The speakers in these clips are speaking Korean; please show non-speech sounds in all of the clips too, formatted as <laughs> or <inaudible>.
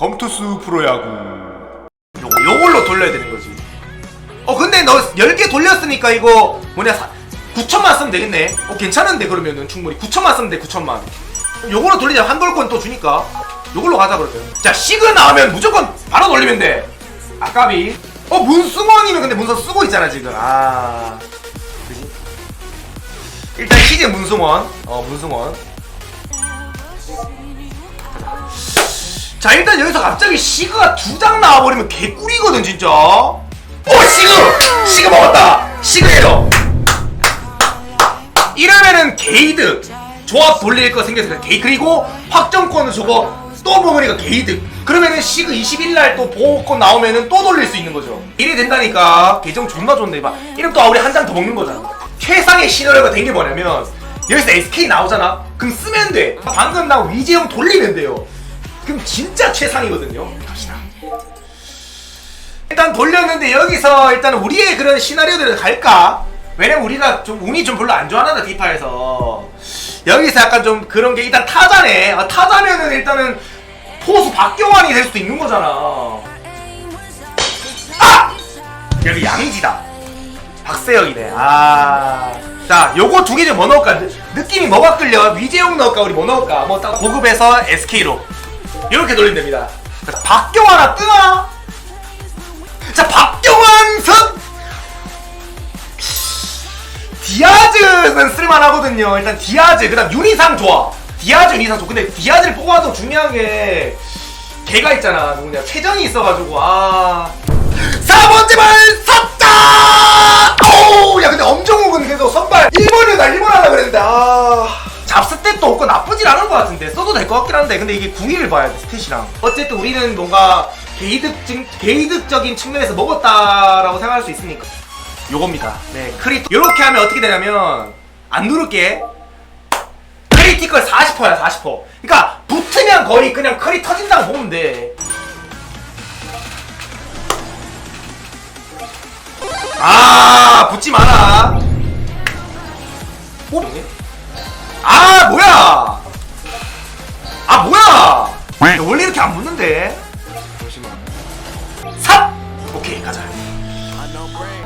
검투스 프로야구. 요거, 요걸로 돌려야 되는 거지. 어 근데 너 10개 돌렸으니까 이거 뭐냐 사, 9천만 쓰면 되겠네. 어 괜찮은데 그러면은 충분히. 9천만 쓰면 돼 9천만. 요걸로 돌리자. 한돌권 또 주니까. 요걸로 가자 그러면. 자 시그 나오면 무조건 바로 돌리면 돼. 아까비. 어 문승원이면 근데 문서 쓰고 있잖아 지금. 아. 그지? 일단 시제 문승원. 어 문승원 자 일단 여기서 갑자기 시그가 두 장 나와버리면 개꿀이거든 진짜. 오 시그! 시그 먹었다! 시그에러 이러면은 게이드 조합 돌릴 거 생겨서 게이 그리고 확정권을 저거 또 먹으니까 게이드 그러면은 시그 20일날 또 보호권 나오면은 또 돌릴 수 있는 거죠. 이래 된다니까. 계정 존나 좋네. 봐 이러면 또 아, 우리 한 장 더 먹는 거잖아. 최상의 시너리오가 된 게 뭐냐면 여기서 SK 나오잖아? 그럼 쓰면 돼. 방금 나 위재형 돌리면 돼요 그럼 진짜 최상이거든요. 갑시다. 일단 돌렸는데 여기서 일단 우리의 그런 시나리오들을 갈까? 왜냐면 우리가 좀 운이 좀 별로 안 좋아하나 디파에서. 여기서 약간 좀 그런 게 일단 타자네. 아, 타자면은 일단은 포수 박경환이 될 수도 있는 거잖아. 아! 여기 양지다. 박세영이네. 아자 요거 두개중뭐 넣을까? 느, 느낌이 뭐가 끌려? 위재용 넣을까? 우리 뭐 넣을까? 뭐 딱 고급에서 SK로 이렇게 돌리면 됩니다 자, 박경환아 뜨나? 자 박경환 선 디아즈는 쓸만하거든요. 일단 디아즈, 그다음 윤희상 좋아. 디아즈, 윤희상 좋아. 근데 디아즈를 뽑아도 중요한 게 걔가 있잖아. 누구냐? 최정이 있어가지고 아. 4번째 발 샀다! 오! 야 근데 엄정욱은 그래도 선발 1번을 나 1번 하려 그랬는데 아. 잡스탯도 없고 나 쁘진 않은 것 같은데 써도 될 것 같긴 한데 근데 이게 9위를 봐야 돼 스탯이랑 어쨌든 우리는 뭔가 개이득, 개이득적인 측면에서 먹었다라고 생각할 수 있으니까 요겁니다. 네, 크리 이렇게 하면 어떻게 되냐면 안 누를게 크리티컬 40%야 40%. 그러니까 붙으면 거의 그냥 크리 터진다고 보면 돼. 아 붙지 마라. 오? 아 뭐야? 아? 야, 원래 이렇게 안 붙는데. 잠시만. 삽. 오케이 가자.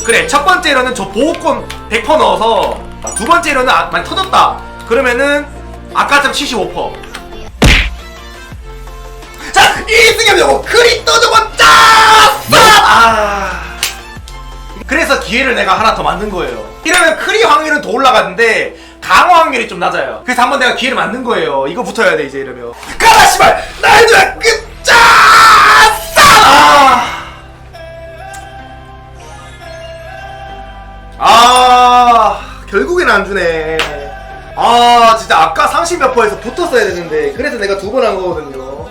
그래 첫 번째로는 저 보호권 100% 넣어서 두 번째로는 아, 많이 터졌다 그러면은 아까처럼 75%. 자 이승엽 요거 크리 떠줘봤자 아 그래서 기회를 내가 하나 더 만든 거예요. 이러면 크리 확률은 더 올라가는데 강화 확률이 좀 낮아요. 그래서 한번 내가 기회를 만든 거예요. 이거 붙어야 돼 이제 이러면. 가라 씨발! 날 줘야 끝자! 아아 결국엔 안 주네. 아 진짜 아까 30 몇 퍼에서 붙었어야 되는데 그래서 내가 두 번 한 거거든요.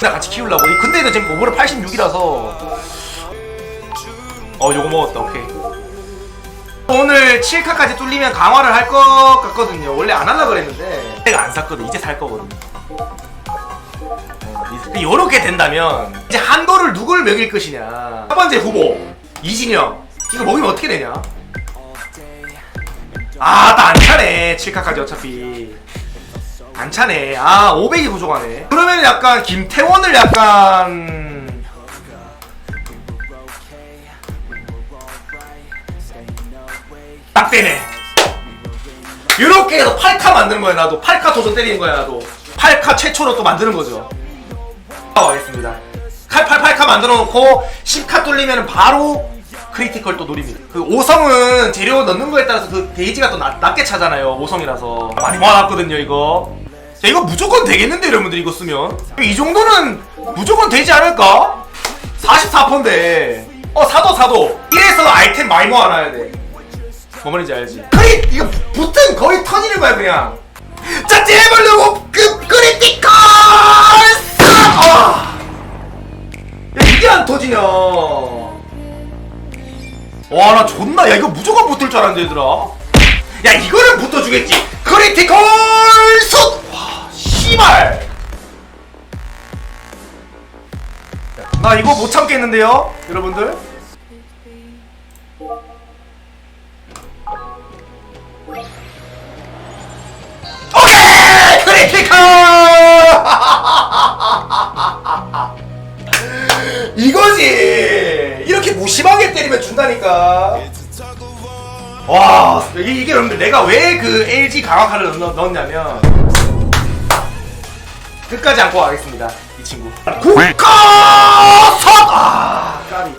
나 같이 키우려고. 근데 이거 지금 오버를 86이라서 어 요거 먹었다. 오케이. 오늘 7카까지 뚫리면 강화를 할 것 같거든요. 원래 안 하려고 그랬는데. 내가 안 샀거든. 이제 살 거거든 요렇게 된다면 이제 한도를 누굴 먹일 것이냐. 첫 번째 후보. 이진영. 이거 먹이면 어떻게 되냐? 아나 안 차네. 7카까지 어차피. 안 차네. 아 500이 부족하네. 그러면 약간 김태원을 약간 딱 되네. 이렇게 해서 8카 만드는 거야 나도. 8카 도전 때리는 거야 나도. 8카 최초로 또 만드는 거죠. 어, 알겠습니다. 칼 88카 만들어 놓고 10카 뚫리면 바로 크리티컬 또 노립니다. 그 5성은 재료 넣는 거에 따라서 그 게이지가 또 낮, 낮게 차잖아요 5성이라서. 많이 모아놨거든요 이거. 자 이거 무조건 되겠는데 여러분들 이거 쓰면? 이 정도는 무조건 되지 않을까? 44%인데. 어 사도 사도. 이래서 아이템 많이 모아놔야 돼 뭔 말인지 알지? 크리 이거 부- 붙은 거의 터지는 거야 그냥. 자 제발로 그 크리티컬 아! 야 이게 안 터지냐? 와 나 존나 야 이거 무조건 붙을 줄 알았는데 얘들아. 야 이거는 붙어주겠지. 크리티컬 슛 와 씨발! 나 이거 못 참겠는데요 여러분들 크리티컬 <laughs> 이거지! 이렇게 무심하게 때리면 준다니까. 와 이게, 이게 여러분들 내가 왜 그 LG 강화카를 넣, 넣었냐면 끝까지 안고 가겠습니다 이 친구. 국가 선! 아 까비